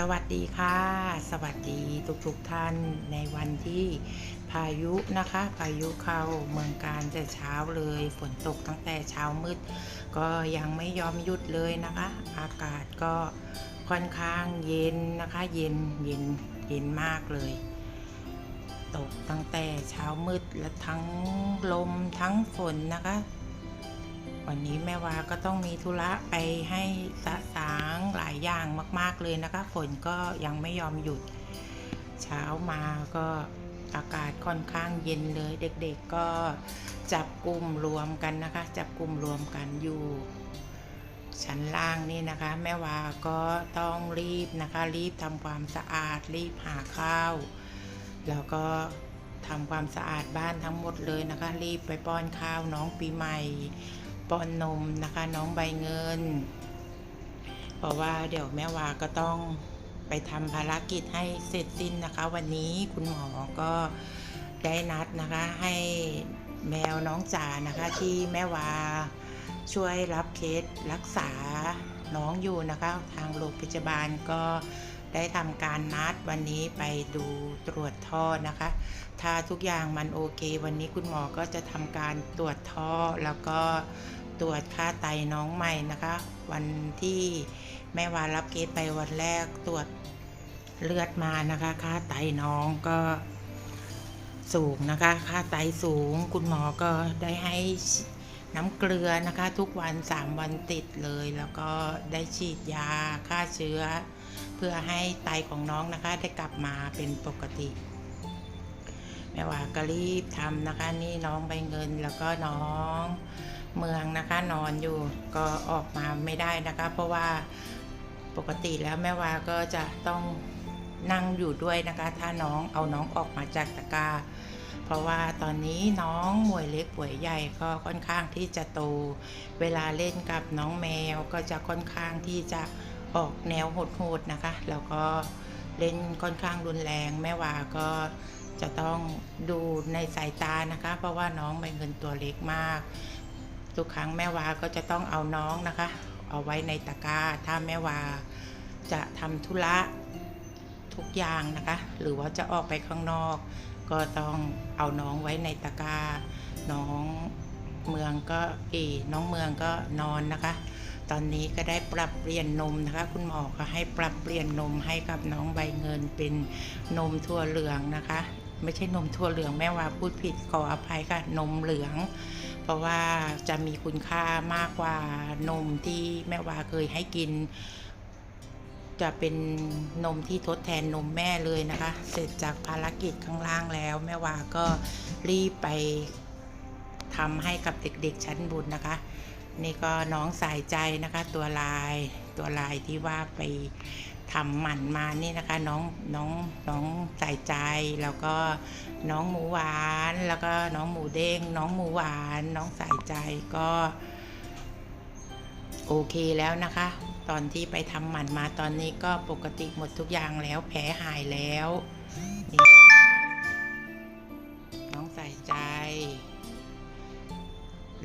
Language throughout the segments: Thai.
สวัสดีค่ะ สวัสดีทุกๆทท่านในวันที่พายุนะคะ พายุเข้าเมืองการแต่เช้าเลยฝนตกตั้งแต่เช้ามืด ก็ยังไม่ยอมหยุดเลยนะคะ อากาศก็ค่อนข้างเย็นนะคะ เย็นเย็นเย็นมากเลย ตกตั้งแต่เช้ามืดและทั้งลมทั้งฝนนะคะ วันนี้แม่วาก็ต้องมีธุระไปให้สะสางหลายอย่างมาก ๆเลยนะคะ ฝนก็ยังไม่ยอมหยุด เช้ามาก็อากาศค่อนข้างเย็นเลย เด็กๆก็จับกลุ่มรวมกันนะคะ จับกลุ่มรวมกันอยู่ ชั้นล่างนี่นะคะ แม่วาก็ต้องรีบนะคะ รีบทำความสะอาด รีบหาข้าว แล้วก็ทำความสะอาดบ้านทั้งหมดเลยนะคะ รีบไปป้อนข้าวน้องปีใหม่ ป้อนนมนะคะ น้องใบเงิน เพราะว่าเดี๋ยวแม่วาก็ต้องไปทำภารกิจให้เสร็จสิ้นนะคะ วันนี้คุณหมอก็ได้นัดนะคะให้แมวน้องจ๋านะคะที่แม่วาช่วยรับเคสรักษาน้องอยู่นะคะ ทางโรงพยาบาลก็ ได้ทำการนัดวันนี้ไปดูตรวจท่อนะคะ ถ้าทุกอย่างมันโอเค วันนี้คุณหมอก็จะทำการตรวจท่อแล้วก็ตรวจค่าไตน้องใหม่นะคะ วันที่แม่วารับเคสไปวันแรกตรวจเลือดมานะคะ ค่าไตน้องก็สูงนะคะ ค่าไตสูง คุณหมอก็ได้ให้น้ำเกลือนะคะ ทุกวัน 3 วันติดเลย แล้วก็ได้ฉีดยาฆ่าเชื้อ เพื่อให้ไตของน้องนะคะได้กลับมาเป็นปกติแม่ว่าก็รีบทำนะคะ นี่น้องใบเงินแล้วก็น้องเมืองนะคะนอนอยู่ก็ออกมาไม่ได้นะคะ เพราะว่าปกติแล้วแม่วาก็จะต้องนั่งอยู่ด้วยนะคะ ถ้าน้องเอาน้องออกมาจากตะกร้าเพราะว่าตอนนี้น้องมวยเล็กป่วยใหญ่ก็ค่อนข้างที่จะโต เวลาเล่นกับน้องแมวก็จะค่อนข้างที่จะ ออกแนวโหดๆนะคะ แล้วก็เล่นค่อนข้างรุนแรงแม่วาก็จะต้องดูในสายตานะคะ เพราะว่าน้องใบเงินตัวเล็กมาก ทุกครั้งแม่วาก็จะต้องเอาน้องนะคะ เอาไว้ในตะกร้า ถ้าแม่วาจะทำธุระทุกอย่างนะคะ หรือว่าจะออกไปข้างนอก ก็ต้องเอาน้องไว้ในตะกร้า น้องเมืองก็เออน้องเมืองก็นอนนะคะ ตอนนี้ก็ได้ปรับเปลี่ยนนมนะคะ คุณหมอก็ให้ปรับเปลี่ยนนมให้กับน้องใบเงินเป็นนมถั่วเหลืองนะคะ ไม่ใช่นมถั่วเหลืองแม่ว่าพูดผิดขออภัยค่ะนมเหลือง เพราะว่าจะมีคุณค่ามากกว่านมที่แม่วาเคยให้กิน จะเป็นนมที่ทดแทนนมแม่เลยนะคะ เสร็จจากภารกิจข้างล่างแล้ว แม่วาก็รีบไปทำให้กับเด็กๆชั้นบุญนะคะ นี่ก็น้องสายใจนะคะ ตัวลายตัวลายที่ว่าไปทำหมันมานี่นะคะน้องน้องน้องสายใจ แล้วก็น้องหมูหวาน แล้วก็น้องหมูเด้ง น้องหมูหวาน น้องสายใจก็ โอเคแล้วนะคะ ตอนที่ไปทำหมันมาตอนนี้ก็ปกติหมดทุกอย่างแล้วแผลหายแล้ว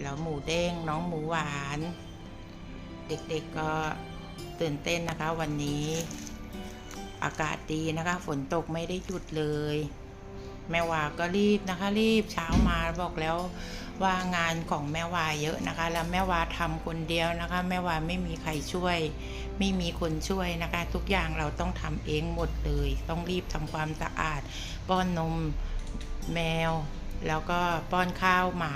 แล้วหมูเด้งน้องหมูหวาน เด็กๆก็ตื่นเต้นนะคะวันนี้ อากาศดีนะคะ ฝนตกไม่ได้หยุดเลย แม่วาก็รีบนะคะ รีบเช้ามาบอกแล้วว่างานของแม่วาเยอะนะคะ แล้วแม่วาทำคนเดียวนะคะ แม่วาไม่มีใครช่วย ไม่มีคนช่วยนะคะ ทุกอย่างเราต้องทำเองหมดเลย ต้องรีบทำความสะอาด ป้อนนมแมว แล้วก็ป้อนข้าวหมา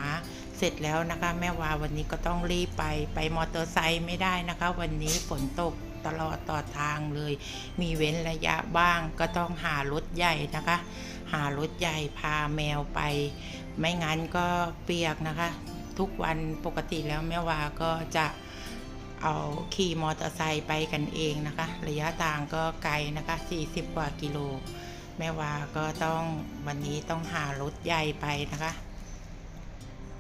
เสร็จแล้วนะคะแม่วาวันนี้ก็ต้องรีบไปไปมอเตอร์ไซค์ไม่ได้นะคะ วันนี้ฝนตกตลอดต่อทางเลย มีเว้นระยะบ้างก็ต้องหารถใหญ่นะคะ หารถใหญ่พาแมวไป ไม่งั้นก็เปียกนะคะ ทุกวันปกติแล้วแม่วาก็จะเอาขี่มอเตอร์ไซค์ไปกันเองนะคะ ระยะทางก็ไกลนะคะ 40 กว่ากิโล แม่วาก็ต้องวันนี้ต้องหารถใหญ่ไปนะคะ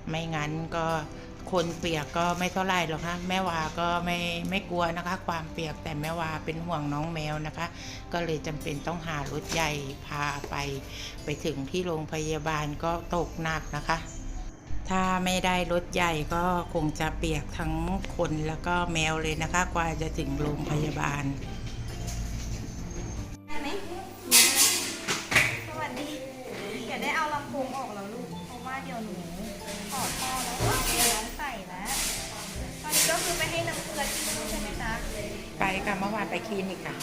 ไม่งั้นก็คนเปียกก็ไม่เท่าไรหรอกคะแม่วาก็ไม่ไม่กลัวนะคะ ความเปียกแต่แม่วาเป็นห่วงน้องแมวนะคะ ก็เลยจำเป็นต้องหารถใหญ่พาไป ไปถึงที่โรงพยาบาลก็ตกหนักนะคะ ถ้าไม่ได้รถใหญ่ก็คงจะเปียกทั้งคนแล้วก็แมวเลยนะคะ กว่าจะถึงโรงพยาบาล ไปค่ะเมื่อวานไปคลินิกค่ะ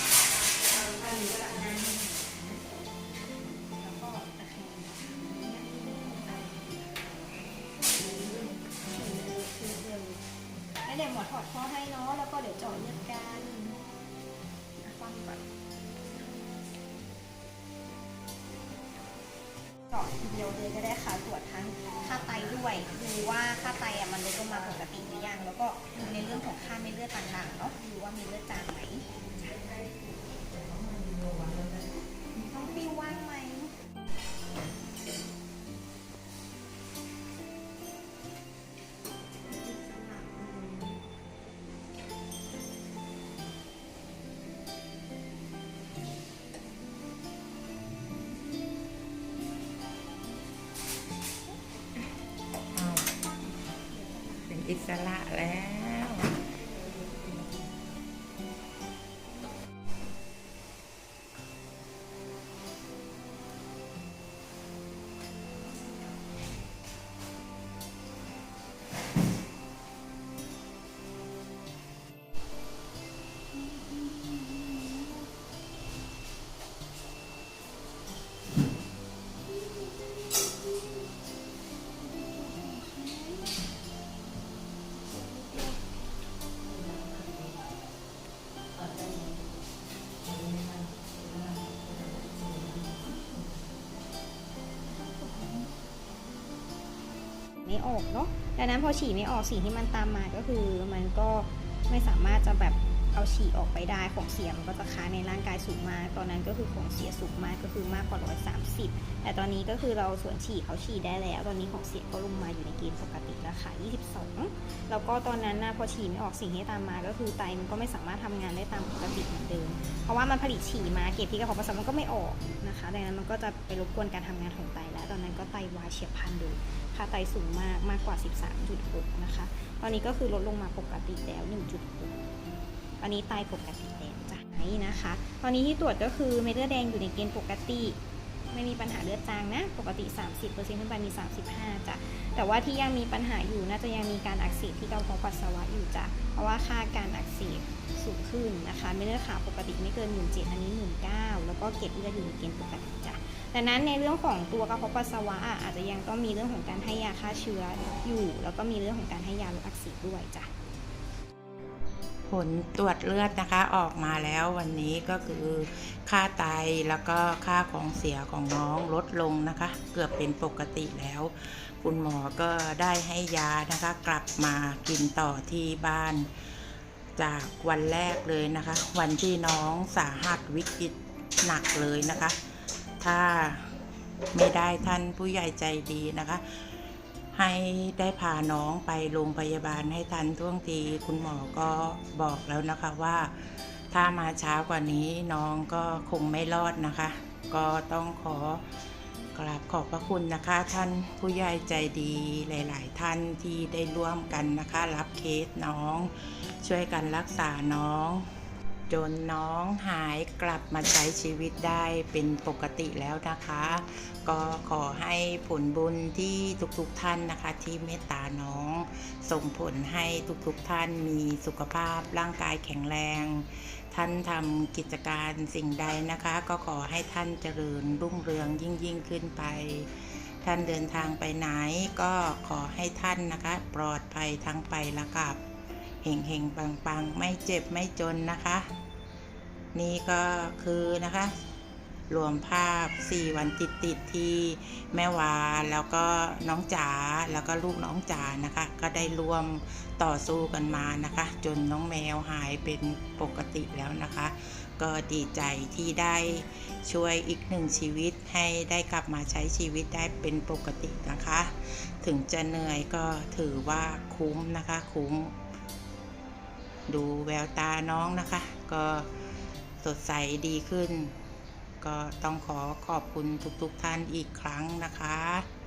เจาะทีเดียวเลยก็ได้ค่ะตรวจทั้งค่าไตด้วยดูว่าค่าไตอะมันลดลงมาปกติหรือยังแล้วก็ดูในเรื่องของค่าเม็ดเลือดต่างๆเนาะดูว่ามีเลือดจางไหม สระแล้ว ไม่ออกเนาะดังนั้นพอฉี่ไม่ออกสิ่งที่มันตามมาก็คือมันก็ไม่สามารถจะแบบ เอาฉี่ออกไปได้ของเสียมันก็จะค้างในร่างกายสูงมาก ตอนนั้นก็คือของเสียสูงมากก็คือมากกว่า130แต่ตอนนี้ก็คือเราส่วนฉี่เขาฉี่ได้แล้ว ตอนนี้ของเสียก็ลงมาอยู่ในเกณฑ์ปกติแล้วค่ะ 22 แล้วก็ตอนนั้นนะพอฉี่ไม่ออกสิ่งที่ตามมาก็คือไตมันก็ไม่สามารถทำงานได้ตามปกติเหมือนเดิม เพราะว่ามันผลิตฉี่มาเกล็ดที่กระเพาะปัสสาวะมันก็ไม่ออกนะคะดังนั้นมันก็จะไปรบกวนการทำงานของไตแล้ว ตอนนั้นก็ไตวายเฉียบพลันเลยค่าไตสูงมากมากกว่า 13.6 นะคะ ตอนนี้ก็คือลดลงมาปกติแล้ว 1.6 ตอนนี้ไตปกติแล้วจ้ะนี่นะคะ ตอนนี้ที่ตรวจก็คือเม็ดเลือดแดงอยู่ในเกณฑ์ปกติ ไม่มีปัญหาเลือดจางนะ ปกติ 30%ขึ้นไปมี 35จ้ะแต่ว่าที่ยังมีปัญหาอยู่น่าจะยังมีการอักเสบที่กระเพาะปัสสาวะอยู่จ้ะเพราะว่าค่าการอักเสบสูงขึ้นนะคะเม็ดเลือดขาวปกติไม่เกิน17อันนี้19แล้วก็เกล็ดเลือดอยู่ในเกณฑ์ปกติจ้ะดังนั้นในเรื่องของตัวกระเพาะปัสสาวะอาจจะยังต้องมีเรื่องของการให้ยาฆ่าเชื้ออยู่ แล้วก็มีเรื่องของการให้ยาลดอักเสบด้วยจ้ะ ผลตรวจเลือดนะคะออกมาแล้ววันนี้ก็คือค่าไตแล้วก็ค่าของเสียของน้องลดลงนะคะ เกือบเป็นปกติแล้ว คุณหมอก็ได้ให้ยานะคะ กลับมากินต่อที่บ้าน จากวันแรกเลยนะคะ วันที่น้องสาหัสวิกฤตหนักเลยนะคะ ถ้าไม่ได้ท่านผู้ใหญ่ใจดีนะคะ ให้ได้พาน้องไปโรงพยาบาลให้ทันท่วงทีคุณหมอก็บอกแล้วนะคะว่า ถ้ามาช้ากว่านี้น้องก็คงไม่รอดนะคะ ก็ต้องขอกราบขอบพระคุณนะคะ ท่านผู้ใหญ่ใจดีหลาย ๆ ท่านที่ได้ร่วมกันนะคะ รับเคสน้อง ช่วยกันรักษาน้อง จนน้องหายกลับมาใช้ชีวิตได้เป็นปกติแล้วนะคะ ก็ขอให้ผลบุญที่ทุกๆท่านนะคะ ที่เมตตาน้อง ส่งผลให้ทุกๆท่านมีสุขภาพร่างกายแข็งแรง ท่านทำกิจการสิ่งใดนะคะ ก็ขอให้ท่านเจริญรุ่งเรืองยิ่งยิ่งขึ้นไปท่านเดินทางไปไหนก็ขอให้ท่านนะคะ ปลอดภัยทั้งไปและกลับ เฮงเฮงปังปังไม่เจ็บไม่จนนะคะ นี่ก็คือนะคะ รวมภาพ 4 วันติดติดที่แม่วาแล้วก็น้องจ๋าแล้วก็ลูกน้องจ๋านะคะ ก็ได้รวมต่อสู้กันมานะคะ จนน้องแมวหายเป็นปกติแล้วนะคะ ก็ดีใจที่ได้ช่วยอีกหนึ่งชีวิตให้ได้กลับมาใช้ชีวิตได้เป็นปกตินะคะ ถึงจะเหนื่อยก็ถือว่าคุ้มนะคะ คุ้ม ดูแววตาน้องนะคะ ก็สดใสดีขึ้น ก็ต้องขอขอบคุณทุกๆท่านอีกครั้งนะคะ